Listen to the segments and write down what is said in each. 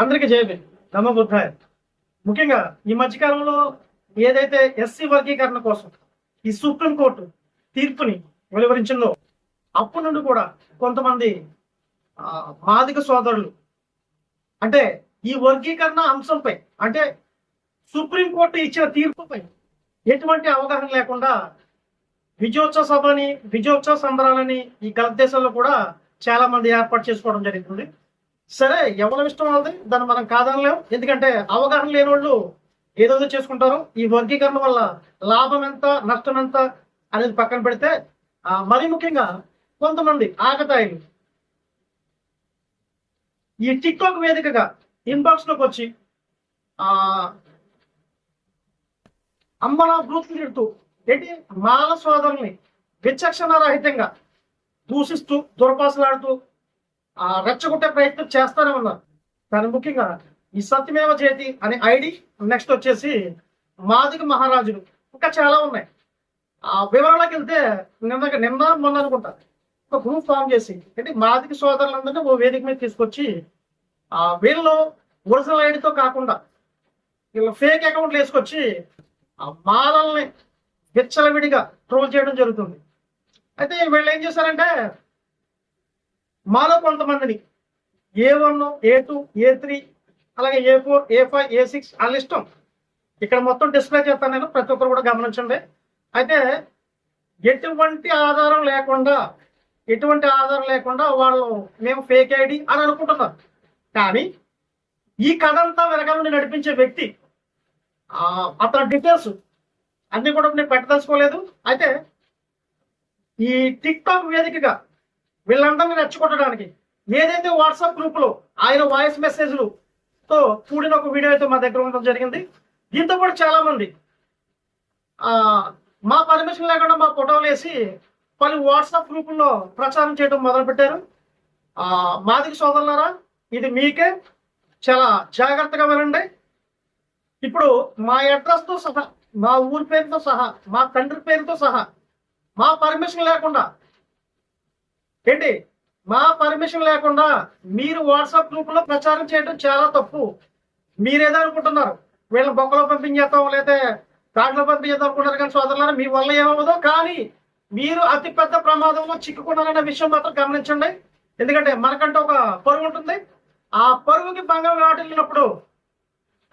అందరికి జయబి నమ్మ బుద్ధాయ. ముఖ్యంగా ఈ మధ్యకాలంలో ఏదైతే ఎస్సీ వర్గీకరణ కోసం ఈ సుప్రీంకోర్టు తీర్పుని వెలువరించిందో అప్పటి నుండి కూడా కొంతమంది మాదిక సోదరులు అంటే ఈ వర్గీకరణ అంశంపై అంటే సుప్రీంకోర్టు ఇచ్చిన తీర్పుపై ఎటువంటి అవగాహన లేకుండా విజయోత్సవ సభని విజయోత్సవ సంబరాలని ఈ గల్ఫ్ దేశంలో కూడా చాలా మంది ఏర్పాటు చేసుకోవడం జరుగుతుంది. సరే ఎవరి ఇష్టం వాళ్ళది? దాన్ని మనం కాదనలేం. ఎందుకంటే అవగాహన లేని వాళ్ళు ఏదోదో చేసుకుంటారు. ఈ వర్గీకరణ వల్ల లాభం ఎంత నష్టం ఎంత అనేది పక్కన పెడితే మరీ ముఖ్యంగా కొంతమంది ఆకతాయిలు ఈ టిక్టాక్ వేదికగా ఇన్బాక్స్లోకి వచ్చి ఆ అమ్మలా బ్రూతులు తిడుతూ ఏంటి? మాల సోదరుల్ని విచక్షణారహితంగా దూషిస్తూ దుర్భాషలాడుతూ రెచ్చగొట్టే ప్రయత్నం చేస్తానే ఉన్నారు. కానీ ముఖ్యంగా ఈ సత్యమేవ చేతి అనే ఐడి నెక్స్ట్ వచ్చేసి మాదిక మహారాజులు. ఇంకా చాలా ఉన్నాయి. ఆ వివరాలకు వెళ్తే నిన్న నిన్న మొన్న అనుకుంటా. ఒక గ్రూప్ ఫామ్ చేసి అంటే మాదిక సోదరులందరినీ ఓ వేదిక మీద తీసుకొచ్చి ఆ వీళ్ళు ఒరిజినల్ ఐడితో కాకుండా వీళ్ళ ఫేక్ అకౌంట్లు వేసుకొచ్చి ఆ మాలల్ని విచ్చలవిడిగా ట్రోల్ చేయడం జరుగుతుంది. అయితే వీళ్ళు ఏం చేశారంటే మాలో కొంతమందిని. A one A two A three అలాగే A four A five A six వాళ్ళ ఇష్టం. ఇక్కడ మొత్తం డిస్ప్లే చేస్తాను నేను ప్రతి ఒక్కరు కూడా గమనించండి. అయితే ఎటువంటి ఆధారం లేకుండా ఎటువంటి ఆధారం లేకుండా వాళ్ళు మేము ఫేక్ ఐడి అని అనుకుంటున్నారు. కానీ ఈ కథ అంతా వెనకాల నడిపించే వ్యక్తి అతని డీటెయిల్స్ అన్ని కూడా నేను పెట్టదలుచుకోలేదు. అయితే ఈ టిక్ టాక్ వేదికగా వీళ్ళందరినీ రెచ్చగొట్టడానికి. ఏదైతే వాట్సాప్ గ్రూప్లో ఆయన వాయిస్ మెసేజ్లు తో కూడిన ఒక వీడియో అయితే మా దగ్గర ఉండడం జరిగింది. దీంతో కూడా చాలా మంది ఆ మా పర్మిషన్ లేకుండా మా ఫోటోలు వేసి పలు వాట్సాప్ గ్రూపుల్లో ప్రచారం చేయడం మొదలుపెట్టారు. ఆ మాదికి సోదరులారా ఇది మీకే చాలా జాగ్రత్తగా వినండి ఇప్పుడు మా అడ్రస్తో సహా మా ఊరి పేరుతో సహా మా తండ్రి పేరుతో సహా మా పర్మిషన్ లేకుండా ఏంటి? మా పర్మిషన్ లేకుండా మీరు వాట్సాప్ గ్రూప్లో ప్రచారం చేయడం చాలా తప్పు. మీరేదో అనుకుంటున్నారు. వీళ్ళని బొక్కలో పంపించేస్తాం లేదా దాంట్లో పంపించేద్దాం అనుకుంటారు కానీ సోదరులారా మీ వల్ల ఏమవ్వదు. కానీ మీరు అతి పెద్ద ప్రమాదంలో చిక్కుకున్నారనే విషయం మాత్రం గమనించండి. ఎందుకంటే మనకంటే ఒక పరువు ఉంటుంది. ఆ పరువుకి భంగం వాటిల్లినప్పుడు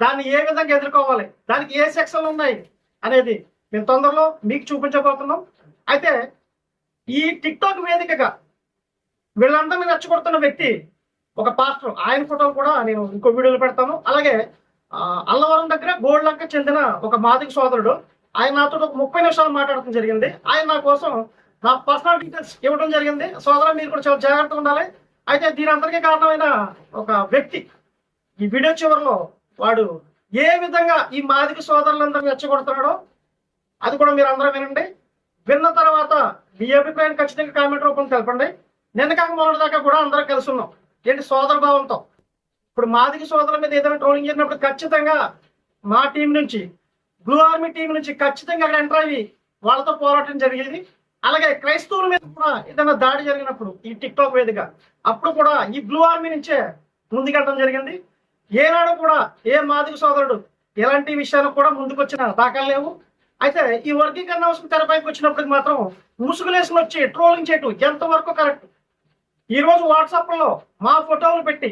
దాన్ని ఏ విధంగా ఎదుర్కోవాలి? దానికి ఏ సెక్షన్లు ఉన్నాయి? అనేది మేము తొందరలో మీకు చూపించబోతున్నాం. అయితే ఈ టిక్టాక్ వేదికగా వీళ్ళందరినీ రెచ్చగొడుతున్న వ్యక్తి ఒక పాస్టర్. ఆయన ఫోటో కూడా నేను ఇంకో వీడియోలో పెడతాను. అలాగే అల్లవరం దగ్గర గోల్డ్లంక చెందిన ఒక మాదిక సోదరుడు. ఆయన నాతో ఒక ముప్పై నిమిషాలు మాట్లాడటం జరిగింది. ఆయన నా కోసం నా పర్సనల్ డీటెయిల్స్ ఇవ్వడం జరిగింది. సోదరు మీరు కూడా చాలా జాగ్రత్తగా ఉండాలి. అయితే దీని అందరికీ కారణమైన ఒక వ్యక్తి ఈ వీడియో చివరిలో వాడు ఏ విధంగా ఈ మాదిక సోదరులందరినీ రెచ్చగొడుతున్నాడో అది కూడా మీరు అందరూ వినండి. విన్న తర్వాత మీ అభిప్రాయం ఖచ్చితంగా కామెంట్ రూపంలో తెలపండి. నిన్న కాక మొదటిదాకా దాకా కూడా అందరం కలిసి ఉన్నాం ఏంటి సోదర భావంతో ఇప్పుడు మాదిక సోదరుల మీద ఏదైనా ట్రోలింగ్ చేసినప్పుడు ఖచ్చితంగా మా టీం నుంచి బ్లూ ఆర్మీ టీం నుంచి ఖచ్చితంగా అక్కడ ఎంటర్ అయ్యి వాళ్ళతో పోరాటం జరిగేది. అలాగే క్రైస్తవుల మీద కూడా ఏదైనా దాడి జరిగినప్పుడు ఈ టిక్ టాక్ వేదిక అప్పుడు కూడా ఈ బ్లూ ఆర్మీ నుంచే ముందుకెళ్ళడం జరిగింది. ఏనాడు కూడా ఏ మాదిక సోదరుడు ఎలాంటి విషయాలు కూడా ముందుకొచ్చిన దాఖలు లేవు. అయితే ఈ వర్గీకరణ అవసరం తెరపైకి వచ్చినప్పటికి మాత్రం ముసుగులేసుకుని వచ్చి ట్రోలింగ్ చేయటం ఎంతవరకు కరెక్ట్ ఈరోజు వాట్సాప్లో మా ఫోటోలు పెట్టి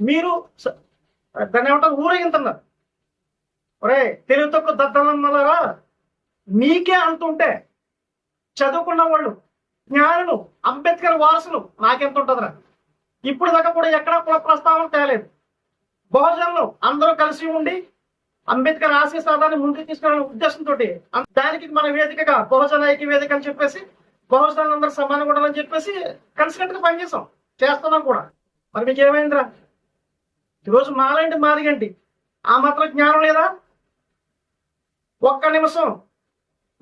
మీరు స- దాన్ని ఏమంటారు ఊరేగింతున్నారు. ఒరే తెలుగు తక్కువ దద్దనన్నారా మీకే అంటుంటే చదువుకున్న వాళ్ళు జ్ఞానులు అంబేద్కర్ వారసులు నాకెంత ఉంటుందిరా? ఇప్పుడు దాకా కూడా ఎక్కడా కుల ప్రస్తావన తేలేదు. బహుజనులు అందరూ కలిసి ఉండి అంబేద్కర్ ఆశయ సాధాన్ని ముందుకు తీసుకురావాలనే ఉద్దేశంతో దానికి మన వేదికగా బహుజన ఐక్య వేదిక అని చెప్పేసి బహుజనులు అందరూ సమానంగా ఉండాలని చెప్పేసి కలిసినట్టుగా గా పనిచేసాం చేస్తున్నాం కూడా. మరి మీకు ఏమైందిరా ఈరోజు మాలాంటి మాదిగంటి ఆ మాత్రం జ్ఞానం లేదా? ఒక్క నిమిషం.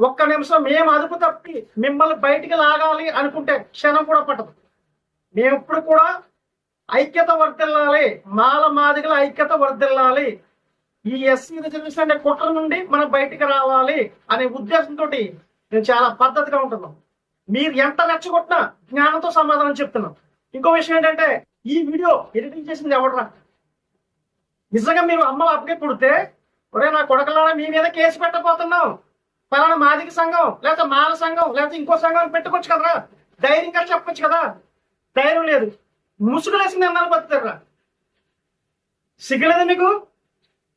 ఒక్క నిమిషం. మేము అదుపు తప్పి మిమ్మల్ని బయటికి లాగాలి అనుకుంటే క్షణం కూడా పట్టదు. మేము ఇప్పుడు కూడా ఐక్యత వర్దిల్లాలి మాల మాదిగల ఐక్యత వర్దిల్లాలి ఈ ఎస్సీ రిజర్వేషన్ అనే కుట్ర నుండి మనం బయటికి రావాలి అనే ఉద్దేశంతో నేను చాలా పద్ధతిగా ఉంటున్నాం. మీరు ఎంత రెచ్చగొట్టినా జ్ఞానంతో సమాధానం చెప్తున్నాం. ఇంకో విషయం ఏంటంటే ఈ వీడియో ఎడిటింగ్ చేసింది ఎవడరా? నిజంగా మీరు అమ్మ అప్పకే పుడితే ఒరే నా కొడకలారా మీ మీద కేసు పెట్టబోతున్నాం. పలానా మాదిక సంఘం లేకపోతే మాల సంఘం లేకపోతే ఇంకో సంఘం పెట్టుకోవచ్చు కదరా? ధైర్యంగా చెప్పొచ్చు కదా? ధైర్యం లేదు. ముసుగులేసి నిర్ణయాలు బతుకుతారా సిగ్గులేదు మీకు?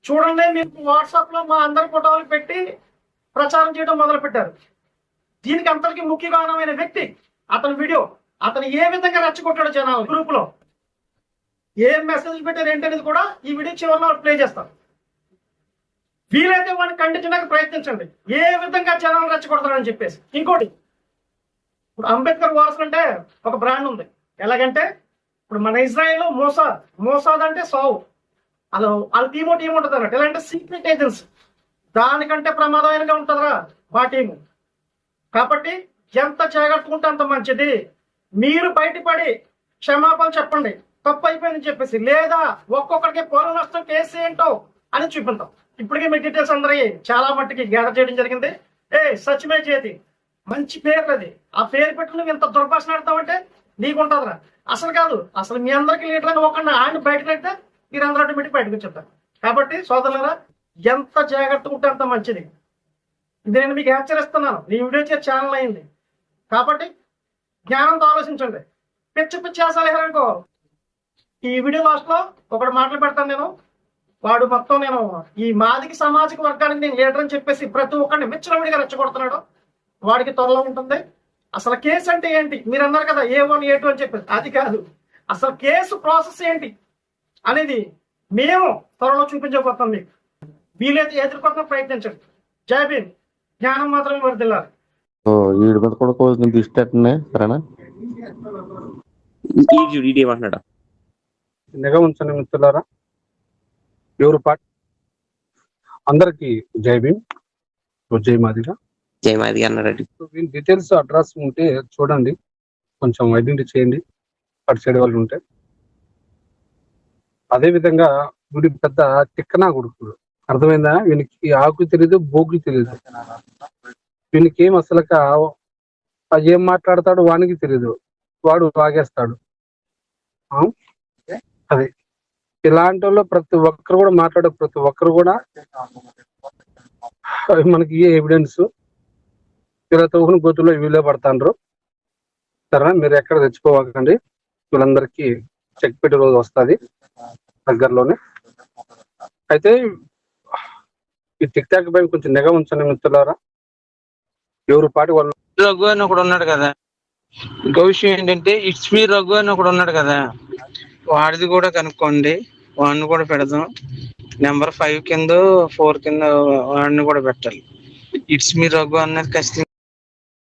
చూడండి మీకు వాట్సాప్లో మా అందరి ఫోటోలు పెట్టి ప్రచారం చేయడం మొదలు పెట్టారు దీనికి అంతటికి ముఖ్య కారణమైన వ్యక్తి అతని వీడియో అతను ఏ విధంగా రెచ్చగొట్టాడు జనాలు గ్రూప్లో ఏం మెసేజ్ పెట్టారు ఏంటనేది కూడా ఈ వీడియో చివరిలో ప్లే చేస్తాను వీలైతే వాడిని ఖండించడానికి ప్రయత్నించండి. ఏ విధంగా జనాలు రెచ్చగొడతారని చెప్పేసి. ఇంకోటి ఇప్పుడు అంబేద్కర్ వారసులు అంటే ఒక బ్రాండ్ ఉంది. ఎలాగంటే ఇప్పుడు మన ఇజ్రాయెల్ మోసాద్ మోసాద్ అంటే సావు. అలా వాళ్ళ టీమో టీం ఉంటుంది అన్నట్టు ఎలా అంటే సీక్రెట్ ఏజెన్సీ దానికంటే ప్రమాదమైనగా ఉంటుందిరా మా టీము కాబట్టి ఎంత జాగ్రత్త ఉంటే అంత మంచిది. మీరు బయటపడి క్షమాపణ చెప్పండి. తప్పు అయిపోయిందని చెప్పేసి. లేదా ఒక్కొక్కరికి పౌర నష్టం కేసు ఏంటో అని చూపిద్దాం. ఇప్పటికే మీ డీటెయిల్స్ అందరికీ చాలా మట్టుకి గ్యాదర్ చేయడం జరిగింది. ఏ సచిమే చేతి. మంచి పేరు అది. ఆ పేరు పెట్టి నువ్వు ఇంత దుర్భాషణ ఆడతావంటే నీకుంటుందిరా. అసలు కాదు అసలు మీ అందరికీ లీడర్ అని ఆయన బయటకు అయితే మీరు అందరూ ఆటోమేటిక్ బయటకు వచ్చేద్దాం కాబట్టి సోదరులరా ఎంత జాగ్రత్తగా ఉంటే అంత మంచిది. నేను మీకు హెచ్చరిస్తున్నాను. నీ వీడియో చేసే ఛానల్ అయింది. కాబట్టి జ్ఞానంతో ఆలోచించండి. పిచ్చి పిచ్చి సలహాలనుకో ఈ వీడియో లాస్ట్లో ఒకటి మాటలు పెడతాను నేను. వాడు మొత్తం నేను ఈ మాదికి సామాజిక వర్గానికి నేను లీడర్ అని చెప్పేసి ప్రతి ఒక్కరిని విచ్చలవిడిగా రెచ్చగొడుతున్నాడు. వాడికి త్వరలో ఉంటుంది. అసలు కేసు అంటే ఏంటి? మీరు అన్నారు కదా ఏ వన్ ఏ టూ అని చెప్పేసి. అది కాదు. అసలు కేసు ప్రాసెస్ ఏంటి అనేది మేము త్వరలో చూపించబోతాం మీకు. వీలైతే ఎదుర్కొంటాం ప్రయత్నించండి. జై భీమ్. జ్ఞానం వర్దిల్లాలి ఓ వీడి మీద కూడా దిష్టి పెట్టండి సరేనా? ఈ చూడు ఈడు ఏమంటున్నాడు? నిఘా ఉంచండి మిత్రులారా ఎవరు పాట్? అందరికి జై భీమ్. జై మాదిగా. అన్నాడు వీళ్ళ డీటెయిల్స్ అడ్రస్ ఉంటే చూడండి. కొంచెం ఐడెంటిఫై చేయండి. అటు సైడ్ వాళ్ళు ఉంటే. అదే విధంగా వీడి పెద్ద తిక్కనా కొడుకుడు అర్థమైందా? వీనికి ఆకు తెలియదు బోకు తెలియదు వీనికి ఏం అసలు ఏం మాట్లాడతాడు వానికి తెలియదు వాడు వాగేస్తాడు. అది అదే. ఇలాంటి వాళ్ళు ప్రతి ఒక్కరు కూడా మాట్లాడే ప్రతి ఒక్కరు కూడా మనకి ఏ ఎవిడెన్స్ ఇలా తవ్వుకుని గోతుల్లో వీళ్ళే పడతాండ్రు. సరేనా? మీరు ఎక్కడ తెచ్చుకోవకండి. వీళ్ళందరికీ చెక్ పెట్టి రోజు వస్తుంది. దగ్గరలోనే. అయితే ఈ టిక్ టాక్ పై కొంచెం నిఘా ఉంచండి మిత్రులారా. ఎవరు పాటి వాళ్ళు రఘు అని ఒకడు ఉన్నాడు కదా. ఇంకో విషయం ఏంటంటే ఇట్స్ మీ రఘు అని ఒకడు ఉన్నాడు కదా. వాడిది కూడా కనుక్కోండి. వాడిని కూడా పెడదాం. నెంబర్ ఫైవ్ కింద ఫోర్ కింద వాడిని కూడా పెట్టాలి. ఇట్స్ మీ రఘు అన్నది ఖచ్చితంగా